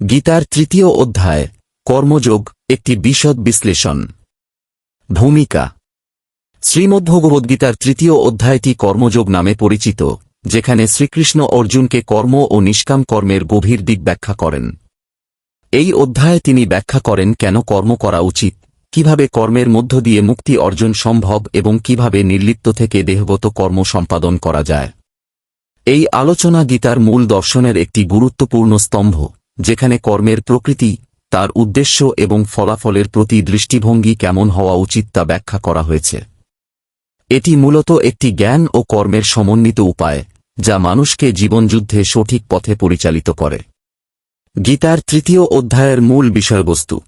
গীতার তৃতীয় অধ্যায়, কর্মযোগ, একটি বিশদ বিশ্লেষণ। ভূমিকা। শ্রীমদ্ভগবদ্গীতার তৃতীয় অধ্যায়টি কর্মযোগ নামে পরিচিত, যেখানে শ্রীকৃষ্ণ অর্জুনকে কর্ম ও নিষ্কাম কর্মের গভীর দিক ব্যাখ্যা করেন। এই অধ্যায়ে তিনি ব্যাখ্যা করেন কেন কর্ম করা উচিত, কীভাবে কর্মের মধ্য দিয়ে মুক্তি অর্জন সম্ভব এবং কীভাবে নির্লিপ্ত থেকে দেহগত কর্ম সম্পাদন করা যায়। এই আলোচনা গীতার মূল দর্শনের একটি গুরুত্বপূর্ণ স্তম্ভ। যেখানে কর্মের প্রকৃতি, তার উদ্দেশ্য এবং ফলাফলের প্রতি দৃষ্টিভঙ্গি কেমন হওয়া উচিত তা ব্যাখ্যা করা হয়েছে। এটি মূলত একটি জ্ঞান ও কর্মের সমন্বিত উপায়, যা মানুষকে জীবনযুদ্ধে সঠিক পথে পরিচালিত করে। গীতার তৃতীয় অধ্যায়ের মূল বিষয়বস্তু।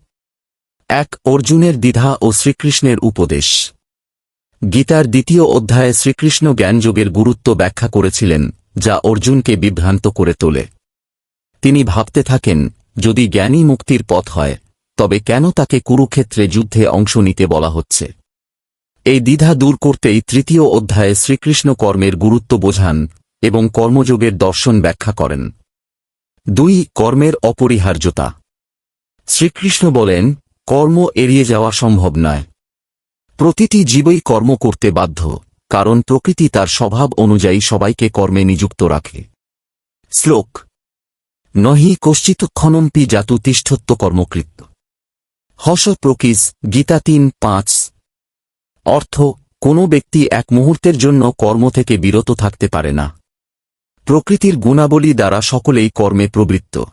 এক, অর্জুনের দ্বিধা ও শ্রীকৃষ্ণের উপদেশ। গীতার দ্বিতীয় অধ্যায়ে শ্রীকৃষ্ণ জ্ঞানযোগের গুরুত্ব ব্যাখ্যা করেছিলেন, যা অর্জুনকে বিভ্রান্ত করে তোলে। তিনি ভাবতে থাকেন, যদি জ্ঞানী মুক্তির পথ হয়, তবে কেন তাকে কুরুক্ষেত্রে যুদ্ধে অংশ নিতে বলা হচ্ছে? এই দ্বিধা দূর করতেই তৃতীয় অধ্যায়ে শ্রীকৃষ্ণ কর্মের গুরুত্ব বোঝান এবং কর্মযোগের দর্শন ব্যাখ্যা করেন। দুই, কর্মের অপরিহার্যতা। শ্রীকৃষ্ণ বলেন, কর্ম এড়িয়ে যাওয়া সম্ভব নয়। প্রতিটি জীবই কর্ম করতে বাধ্য, কারণ প্রকৃতি তার স্বভাব অনুযায়ী সবাইকে কর্মে নিযুক্ত রাখে। শ্লোক নহি কশ্চিৎ ক্ষণম্পি জাতু তিষ্ঠত্ব কর্মকৃত্য। হস প্রকিস গীতা তিন, পাঁচ। অর্থ, কোনো ব্যক্তি এক মুহূর্তের জন্য কর্ম থেকে বিরত থাকতে পারে না। প্রকৃতির গুণাবলী দ্বারা সকলেই কর্মে প্রবৃত্ত।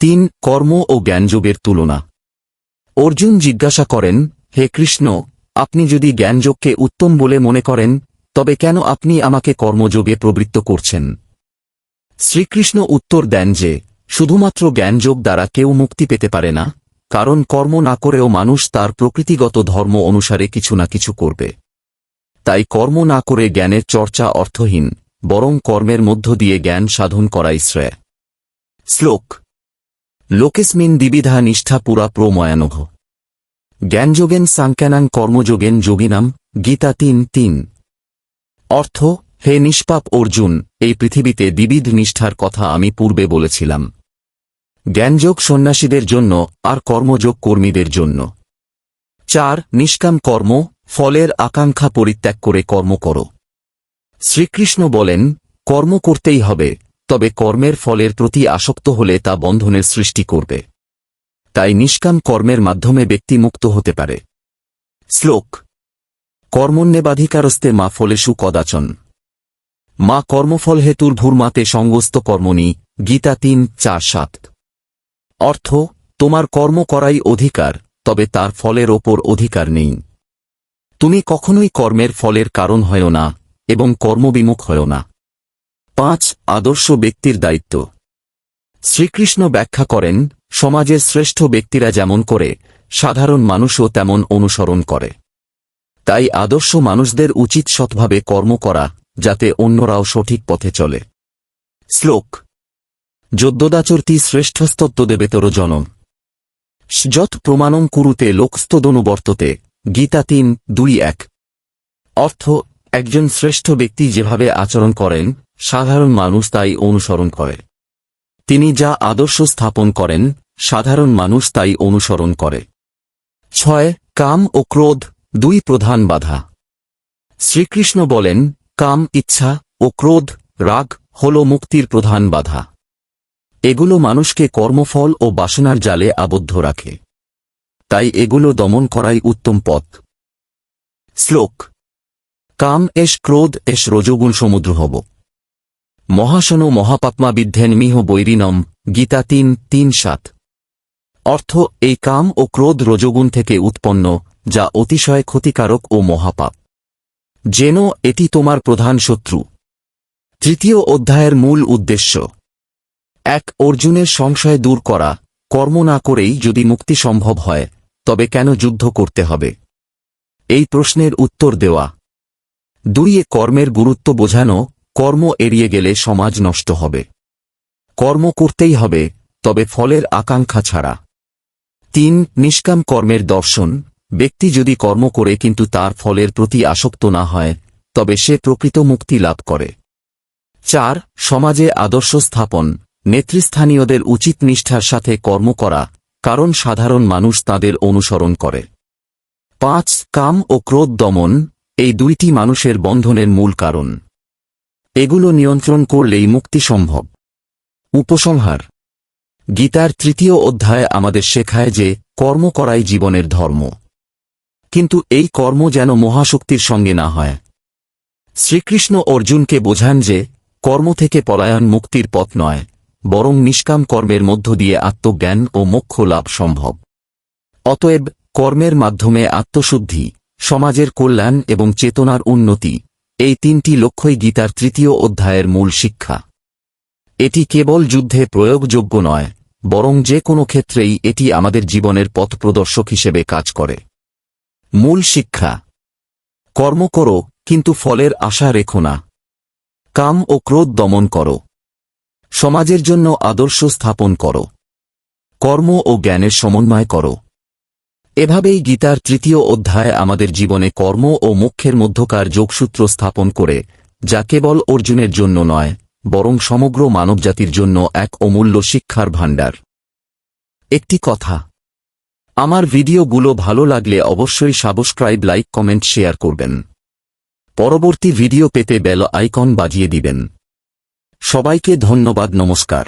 তিন, কর্ম ও জ্ঞানযোগের তুলনা। অর্জুন জিজ্ঞাসা করেন, হে কৃষ্ণ, আপনি যদি জ্ঞানযোগকে উত্তম বলে মনে করেন, তবে কেন আপনি আমাকে কর্মযোগে প্রবৃত্ত করছেন? শ্রীকৃষ্ণ উত্তর দেন যে, শুধুমাত্র জ্ঞানযোগ দ্বারা কেউ মুক্তি পেতে পারে না, কারণ কর্ম না করেও মানুষ তার প্রকৃতিগত ধর্ম অনুসারে কিছু না কিছু করবে। তাই কর্ম না করে জ্ঞানের চর্চা অর্থহীন, বরং কর্মের মধ্য দিয়ে জ্ঞান সাধন করাই শ্রেয়। শ্লোক। লোকেস্মিন দ্বিবিধা নিষ্ঠা পুরা প্রময়ানঘ। জ্ঞানযোগেন সাংক্যানাং কর্মযোগেন যোগিনাম, গীতা তিন তিন। অর্থ হে নিষ্পাপ অর্জুন, এই পৃথিবীতে দ্বিবিধ নিষ্ঠার কথা আমি পূর্বে বলেছিলাম। জ্ঞানযোগ সন্ন্যাসীদের জন্য আর কর্মযোগ কর্মীদের জন্য। চার, নিষ্কাম কর্ম, ফলের আকাঙ্ক্ষা পরিত্যাগ করে কর্ম করো। শ্রীকৃষ্ণ বলেন, কর্ম করতেই হবে, তবে কর্মের ফলের প্রতি আসক্ত হলে তা বন্ধনের সৃষ্টি করবে। তাই নিষ্কাম কর্মের মাধ্যমে ব্যক্তি মুক্ত হতে পারে। শ্লোক কর্মণ্যেবাধিকারস্তে মা ফলেষু কদাচন। মা কর্মফল হেতুর ভূর্মাতে সঙ্গস্ত কর্মণি, গীতা তিন, চার, সাত। অর্থ, তোমার কর্ম করাই অধিকার, তবে তার ফলের ওপর অধিকার নেই। তুমি কখনোই কর্মের ফলের কারণ হয় না, এবং কর্মবিমুখ হয় না। পাঁচ, আদর্শ ব্যক্তির দায়িত্ব। শ্রীকৃষ্ণ ব্যাখ্যা করেন, সমাজের শ্রেষ্ঠ ব্যক্তিরা যেমন করে, সাধারণ মানুষও তেমন অনুসরণ করে। তাই আদর্শ মানুষদের উচিত সৎভাবে কর্ম করা যাতে অন্যরাও সঠিক পথে চলে। শ্লোক। যদ্যদাচর্তি শ্রেষ্ঠস্তত্ত্বদেবেতর জনম। যত প্রমাণং কুরুতে লোকস্তদনুবর্ততে, গীতা তিন, দুই, এক। অর্থ, একজন শ্রেষ্ঠ ব্যক্তি যেভাবে আচরণ করেন, সাধারণ মানুষ তাই অনুসরণ করে। তিনি যা আদর্শ স্থাপন করেন, সাধারণ মানুষ তাই অনুসরণ করে। ছয়, কাম ও ক্রোধ, দুই প্রধান বাধা। শ্রীকৃষ্ণ বলেন কাম, ইচ্ছা ও ক্রোধ, রাগ হল মুক্তির প্রধান বাধা। এগুলো মানুষকে কর্মফল ও বাসনার জালে আবদ্ধ রাখে। তাই এগুলো দমন করাই উত্তম পথ। শ্লোক। কাম এস ক্রোধ এস রজগুণ সমুদ্র হব মহাসন মহাপাত্মা বিদ্ধেন মিহ বৈরিনম, গীতা তিন তিন, সাত। অর্থ, এই কাম ও ক্রোধ রজগুণ থেকে উৎপন্ন, যা অতিশয় ক্ষতিকারক ও মহাপাপ। যেন এটি তোমার প্রধান শত্রু। তৃতীয় অধ্যায়ের মূল উদ্দেশ্য। এক, অর্জুনের সংশয় দূর করা। কর্ম না করেই যদি মুক্তি সম্ভব হয়, তবে কেন যুদ্ধ করতে হবে? এই প্রশ্নের উত্তর দেওয়া। দুইয়ে কর্মের গুরুত্ব বোঝানো। কর্ম এড়িয়ে গেলে সমাজ নষ্ট হবে। কর্ম করতেই হবে, তবে ফলের আকাঙ্ক্ষা ছাড়া। তিন, নিষ্কাম কর্মের দর্শন। ব্যক্তি যদি কর্ম করে কিন্তু তার ফলের প্রতি আসক্ত না হয়, তবে সে প্রকৃত মুক্তি লাভ করে। চার, সমাজে আদর্শ স্থাপন। নেতৃস্থানীয়দের উচিত নিষ্ঠার সাথে কর্ম করা, কারণ সাধারণ মানুষ তাদের অনুসরণ করে। পাঁচ, কাম ও ক্রোধ দমন, এই দুইটি মানুষের বন্ধনের মূল কারণ। এগুলো নিয়ন্ত্রণ করলেই মুক্তি সম্ভব। উপসংহার। গীতার তৃতীয় অধ্যায় আমাদের শেখায় যে, কর্ম করাই জীবনের ধর্ম। কিন্তু এই কর্ম যেন মহাশক্তির সঙ্গে না হয়। শ্রীকৃষ্ণ অর্জুনকে বোঝান যে, কর্ম থেকে পলায়ন মুক্তির পথ নয়, বরং নিষ্কাম কর্মের মধ্য দিয়ে আত্মজ্ঞান ও মোক্ষ লাভ সম্ভব। অতএব, কর্মের মাধ্যমে আত্মশুদ্ধি, সমাজের কল্যাণ এবং চেতনার উন্নতি, এই তিনটি লক্ষ্যই গীতার তৃতীয় অধ্যায়ের মূল শিক্ষা। এটি কেবল যুদ্ধে প্রয়োগযোগ্য নয়, বরং যে কোনো ক্ষেত্রেই এটি আমাদের জীবনের পথ প্রদর্শক হিসেবে কাজ করে। মূল শিক্ষা। কর্ম করো, কিন্তু ফলের আশা রেখো না। কাম ও ক্রোধ দমন করো। সমাজের জন্য আদর্শ স্থাপন করো। কর্ম ও জ্ঞানের সমন্বয় করো। এভাবেই গীতার তৃতীয় অধ্যায় আমাদের জীবনে কর্ম ও মোক্ষের মধ্যকার যোগসূত্র স্থাপন করে, যা কেবল অর্জুনের জন্য নয়, বরং সমগ্র মানবজাতির জন্য এক অমূল্য শিক্ষার ভাণ্ডার। একটি কথা আমার ভিডিওগুলো ভালো লাগলে অবশ্যই সাবস্ক্রাইব, লাইক, কমেন্ট, শেয়ার করবেন। পরবর্তী ভিডিও পেতে বেল আইকন বাজিয়ে দিবেন। সবাইকে ধন্যবাদ, নমস্কার।